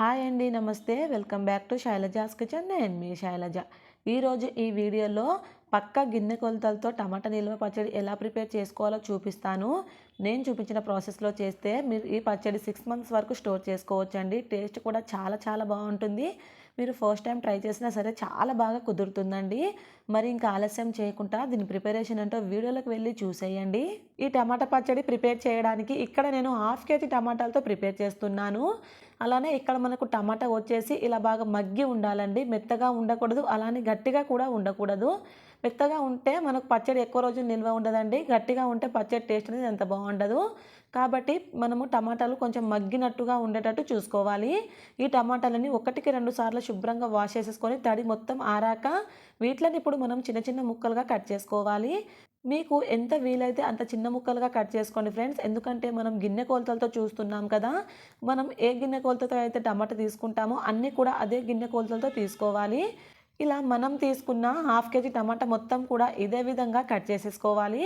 Hi అండి నమస్తే. Welcome back to Shailaja's kitchen. నేను మీ శైలజ. ఈరోజు ఈ వీడియోలో పక్క గిన్నె కొలతలతో టమాటా నిల్వ పచ్చడి ఎలా ప్రిపేర్ చేసుకోవాలో చూపిస్తాను. నేను చూపించిన ప్రాసెస్లో చేస్తే మీరు ఈ పచ్చడి సిక్స్ మంత్స్ వరకు స్టోర్ చేసుకోవచ్చండి. టేస్ట్ కూడా చాలా చాలా బాగుంటుంది. మీరు ఫస్ట్ టైం ట్రై చేసినా సరే చాలా బాగా కుదురుతుందండి. మరి ఇంకా ఆలస్యం చేయకుండా దీని ప్రిపరేషన్ ఏంటో వీడియోలోకి వెళ్ళి చూసేయండి. ఈ టమాటా పచ్చడి ప్రిపేర్ చేయడానికి ఇక్కడ నేను హాఫ్ కేజీ టమాటాలతో ప్రిపేర్ చేస్తున్నాను. అలానే ఇక్కడ మనకు టమాటా వచ్చేసి ఇలా బాగా మగ్గి ఉండాలండి. మెత్తగా ఉండకూడదు. అలానే గట్టిగా కూడా ఉండకూడదు. మెత్తగా ఉంటే మనకు పచ్చడి ఎక్కువ రోజులు నిల్వ ఉండదండి. గట్టిగా ఉంటే పచ్చడి టేస్ట్ అనేది ఎంత బాగుండదు. కాబట్టి మనము టమాటాలు కొంచెం మగ్గినట్టుగా ఉండేటట్టు చూసుకోవాలి. ఈ టమాటాలని ఒకటికి రెండు సార్లు శుభ్రంగా వాష్ చేసేసుకొని తడి మొత్తం ఆరాక వీటిని ఇప్పుడు మనం చిన్న చిన్న ముక్కలుగా కట్ చేసుకోవాలి. మీకు ఎంత వీలైతే అంత చిన్న ముక్కలుగా కట్ చేసుకోండి ఫ్రెండ్స్. ఎందుకంటే మనం గిన్నె కోలతలతో చూస్తున్నాం కదా. మనం ఏ గిన్నె కోలతతో అయితే టమాటా తీసుకుంటామో అన్నీ కూడా అదే గిన్నె కోలతలతో తీసుకోవాలి. ఇలా మనం తీసుకున్న హాఫ్ కేజీ టమాటా మొత్తం కూడా ఇదే విధంగా కట్ చేసేసుకోవాలి.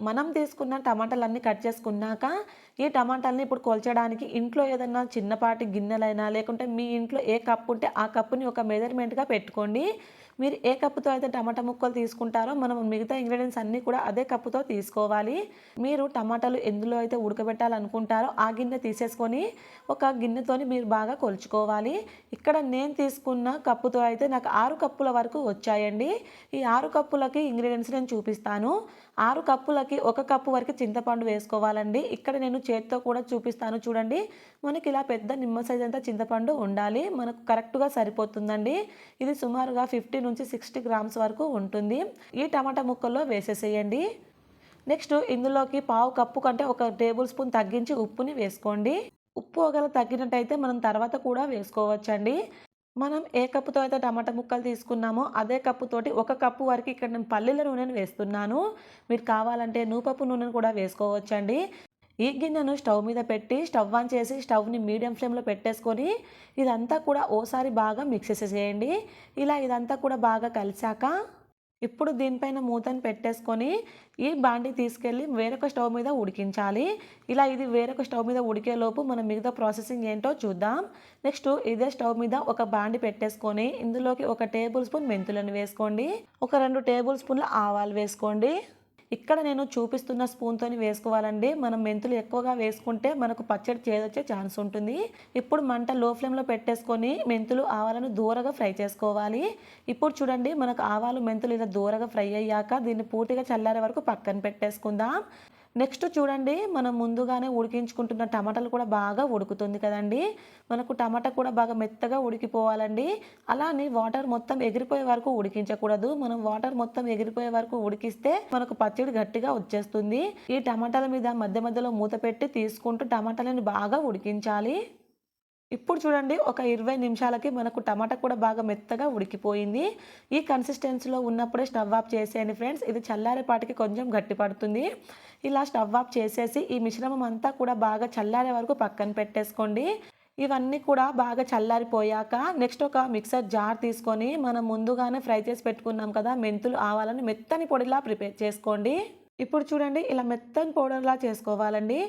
మనం తీసుకున్న టమాటాలన్నీ కట్ చేసుకున్నాక ఈ టమాటాలని ఇప్పుడు కొల్చడానికి ఇంట్లో ఏదైనా చిన్నపాటి గిన్నెలైనా లేకుంటే మీ ఇంట్లో ఏ కప్పు ఉంటే ఆ కప్పుని ఒక మెజర్మెంట్గా పెట్టుకోండి. మీరు ఏ కప్పుతో అయితే టమాటా ముక్కలు తీసుకుంటారో మనం మిగతా ఇంగ్రీడియంట్స్ అన్నీ కూడా అదే కప్పుతో తీసుకోవాలి. మీరు టమాటాలు ఎందులో అయితే ఉడకబెట్టాలనుకుంటారో ఆ గిన్నె తీసేసుకొని ఒక గిన్నెతోని మీరు బాగా కొలుచుకోవాలి. ఇక్కడ నేను తీసుకున్న కప్పుతో అయితే నాకు ఆరు కప్పుల వరకు వచ్చాయండి. ఈ ఆరు కప్పులకి ఇంగ్రీడియంట్స్ నేను చూపిస్తాను. ఆరు కప్పులకి ఒక కప్పు వరకు చింతపండు వేసుకోవాలండి. ఇక్కడ నేను చేతితో కూడా చూపిస్తాను. చూడండి మనకి ఇలా పెద్ద నిమ్మ సైజ్ అంతా చింతపండు ఉండాలి. మనకు కరెక్ట్గా సరిపోతుందండి. ఇది సుమారుగా ఫిఫ్టీ నుంచి సిక్స్టీ గ్రామ్స్ వరకు ఉంటుంది. ఈ టమాటా ముక్కల్లో వేసేసేయండి. నెక్స్ట్ ఇందులోకి పావు కప్పు కంటే ఒక టేబుల్ స్పూన్ తగ్గించి ఉప్పుని వేసుకోండి. ఉప్పు ఒకవేళ తగ్గినట్టయితే మనం తర్వాత కూడా వేసుకోవచ్చండి. మనం ఏ కప్పుతో అయితే టమాటా ముక్కలు తీసుకున్నామో అదే కప్పుతోటి ఒక కప్పు వరకు ఇక్కడ నేను పల్లీల నూనెను వేస్తున్నాను. మీరు కావాలంటే నూపప్పు నూనెను కూడా వేసుకోవచ్చండి. ఈ గిన్నెను స్టవ్ మీద పెట్టి స్టవ్ ఆన్ చేసి స్టవ్ని మీడియం ఫ్లేమ్లో పెట్టేసుకొని ఇదంతా కూడా ఓసారి బాగా మిక్స్ చేసేసేయండి. ఇలా ఇదంతా కూడా బాగా కలిసాక ఇప్పుడు దీనిపైన మూతను పెట్టేసుకొని ఈ బాండి తీసుకెళ్ళి వేరొక స్టవ్ మీద ఉడికించాలి. ఇలా ఇది వేరొక స్టవ్ మీద ఉడికేలోపు మనం మిగతా ప్రాసెసింగ్ ఏంటో చూద్దాం. నెక్స్ట్ ఇదే స్టవ్ మీద ఒక బాండి పెట్టేసుకొని ఇందులోకి ఒక టేబుల్ స్పూన్ మెంతులను వేసుకోండి. ఒక రెండు టేబుల్ స్పూన్ల ఆవాలు వేసుకోండి. ఇక్కడ నేను చూపిస్తున్న స్పూన్తో వేసుకోవాలండి. మనం మెంతులు ఎక్కువగా వేసుకుంటే మనకు పచ్చడి చేదొచ్చే ఛాన్స్ ఉంటుంది. ఇప్పుడు మంట లో ఫ్లేమ్లో పెట్టేసుకొని మెంతులు ఆవాలను దూరగా ఫ్రై చేసుకోవాలి. ఇప్పుడు చూడండి మనకు ఆవాలు మెంతులు ఇలా దూరగా ఫ్రై అయ్యాక దీన్ని పూర్తిగా చల్లారే వరకు పక్కన పెట్టేసుకుందాం. నెక్స్ట్ చూడండి మనం ముందుగానే ఉడికించుకుంటున్న టమాటాలు కూడా బాగా ఉడుకుతుంది కదండి. మనకు టమాటా కూడా బాగా మెత్తగా ఉడికిపోవాలండి. అలానే వాటర్ మొత్తం ఎగిరిపోయే వరకు ఉడికించకూడదు. మనం వాటర్ మొత్తం ఎగిరిపోయే వరకు ఉడికిస్తే మనకు పచ్చడి గట్టిగా వచ్చేస్తుంది. ఈ టమాటాల మీద మధ్య మధ్యలో మూత పెట్టి తీసుకుంటూ టమాటాలను బాగా ఉడికించాలి. ఇప్పుడు చూడండి ఒక ఇరవై నిమిషాలకి మనకు టమాటా కూడా బాగా మెత్తగా ఉడికిపోయింది. ఈ కన్సిస్టెన్సీలో ఉన్నప్పుడే స్టవ్ ఆఫ్ చేసేయండి ఫ్రెండ్స్. ఇది చల్లారేపాటికి కొంచెం గట్టి పడుతుంది. ఇలా స్టవ్ ఆఫ్ చేసేసి ఈ మిశ్రమం అంతా కూడా బాగా చల్లారే వరకు పక్కన పెట్టేసుకోండి. ఇవన్నీ కూడా బాగా చల్లారిపోయాక నెక్స్ట్ ఒక మిక్సర్ జార్ తీసుకొని మనం ముందుగానే ఫ్రై చేసి పెట్టుకున్నాం కదా మెంతులు ఆవాలని మెత్తని పొడిలా ప్రిపేర్ చేసుకోండి. ఇప్పుడు చూడండి ఇలా మెత్తని పౌడర్లా చేసుకోవాలండి.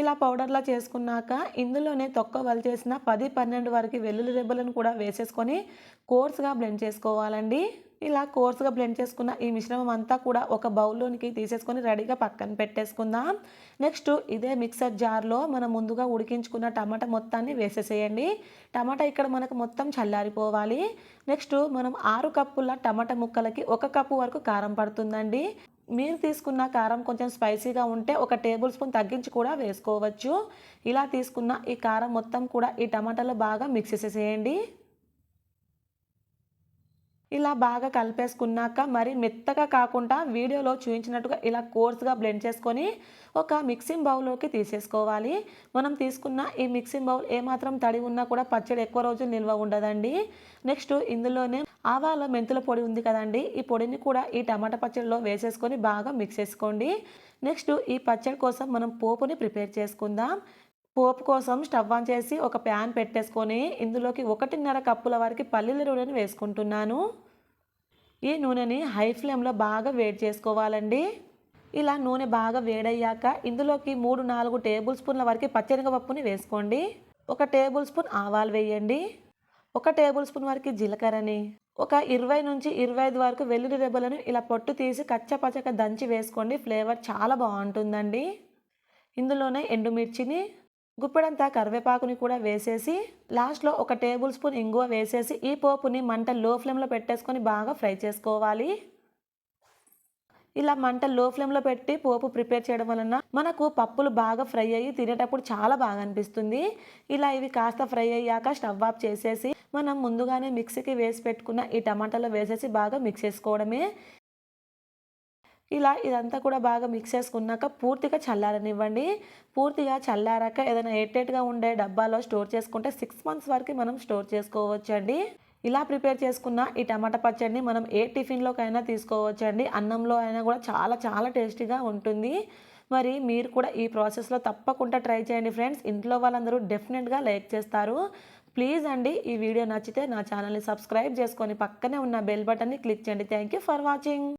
ఇలా పౌడర్లా చేసుకున్నాక ఇందులోనే తొక్క వలిచేసిన పది పన్నెండు వరకు వెల్లుల్లి రెబ్బలను కూడా వేసేసుకొని కోర్స్గా బ్లెండ్ చేసుకోవాలండి. ఇలా కోర్స్గా బ్లెండ్ చేసుకున్న ఈ మిశ్రమం అంతా కూడా ఒక బౌల్లోనికి తీసేసుకొని రెడీగా పక్కన పెట్టేసుకుందాం. నెక్స్ట్ ఇదే మిక్సర్ జార్లో మనం ముందుగా ఉడికించుకున్న టమాటా మొత్తాన్ని వేసేసేయండి. టమాటా ఇక్కడ మనకు మొత్తం చల్లారిపోవాలి. నెక్స్ట్ మనం ఆరు కప్పుల టమాటా ముక్కలకి ఒక కప్పు వరకు కారం పడుతుందండి. మీరు తీసుకున్న కారం కొంచెం స్పైసీగా ఉంటే ఒక టేబుల్ స్పూన్ తగ్గించి కూడా వేసుకోవచ్చు. ఇలా తీసుకున్న ఈ కారం మొత్తం కూడా ఈ టమాటాలో బాగా మిక్స్ చేసేసేయండి. ఇలా బాగా కలిపేసుకున్నాక మరి మెత్తగా కాకుండా వీడియోలో చూపించినట్టుగా ఇలా కోర్స్గా బ్లెండ్ చేసుకొని ఒక మిక్సింగ్ బౌల్లోకి తీసేసుకోవాలి. మనం తీసుకున్న ఈ మిక్సింగ్ బౌల్ ఏమాత్రం తడి ఉన్నా కూడా పచ్చడి ఎక్కువ రోజులు నిల్వ ఉండదండి. నెక్స్ట్ ఇందులోనే ఆవాలో మెంతుల పొడి ఉంది కదండి. ఈ పొడిని కూడా ఈ టమాటా పచ్చడిలో వేసేసుకొని బాగా మిక్స్ చేసుకోండి. నెక్స్ట్ ఈ పచ్చడి కోసం మనం పోపుని ప్రిపేర్ చేసుకుందాం. పోపు కోసం స్టవ్ ఆన్ చేసి ఒక ప్యాన్ పెట్టేసుకొని ఇందులోకి ఒకటిన్నర కప్పుల వరకు పల్లీల నూనెను వేసుకుంటున్నాను. ఈ నూనెని హై ఫ్లేమ్లో బాగా వేడి చేసుకోవాలండి. ఇలా నూనె బాగా వేడయ్యాక ఇందులోకి మూడు నాలుగు టేబుల్ స్పూన్ల వరకు పచ్చనగపప్పుని వేసుకోండి. ఒక టేబుల్ స్పూన్ ఆవాలు వేయండి. ఒక టేబుల్ స్పూన్ వరకు జీలకర్రని ఒక ఇరవై నుంచి ఇరవై ఐదు వరకు వెల్లుల్లి రెబ్బలను ఇలా పొట్టు తీసి కచ్చపచ్చగా దంచి వేసుకోండి. ఫ్లేవర్ చాలా బాగుంటుందండి. ఇందులోనే ఎండుమిర్చిని గుప్పెడంతా కరివేపాకుని కూడా వేసేసి లాస్ట్లో ఒక టేబుల్ స్పూన్ ఇంగువ వేసేసి ఈ పోపుని మంట లో ఫ్లేమ్లో పెట్టేసుకొని బాగా ఫ్రై చేసుకోవాలి. ఇలా మంట లో ఫ్లేమ్లో పెట్టి పోపు ప్రిపేర్ చేయడం వలన మనకు పప్పులు బాగా ఫ్రై అయ్యి తినేటప్పుడు చాలా బాగా అనిపిస్తుంది. ఇలా ఇవి కాస్త ఫ్రై అయ్యాక స్టవ్ ఆఫ్ చేసేసి మనం ముందుగానే మిక్సీకి వేసి పెట్టుకున్న ఈ టమాటాలో వేసేసి బాగా మిక్స్ చేసుకోవడమే. ఇలా ఇదంతా కూడా బాగా మిక్స్ చేసుకున్నాక పూర్తిగా చల్లారనివ్వండి. పూర్తిగా చల్లారాక ఏదైనా ఎయిటెట్గా ఉండే డబ్బాలో స్టోర్ చేసుకుంటే సిక్స్ మంత్స్ వరకు మనం స్టోర్ చేసుకోవచ్చండి. ఇలా ప్రిపేర్ చేసుకున్న ఈ టమాటా పచ్చడిని మనం ఏ టిఫిన్లోకైనా తీసుకోవచ్చండి. అన్నంలో అయినా కూడా చాలా చాలా టేస్టీగా ఉంటుంది. మరి మీరు కూడా ఈ ప్రాసెస్లో తప్పకుండా ట్రై చేయండి ఫ్రెండ్స్. ఇంట్లో వాళ్ళందరూ డెఫినెట్గా లైక్ చేస్తారు. ప్లీజ్ అండి ఈ వీడియో నచ్చితే నా ఛానల్ని సబ్స్క్రైబ్ చేసుకొని పక్కనే ఉన్న బెల్ బటన్ని క్లిక్ చేయండి. Thank you for watching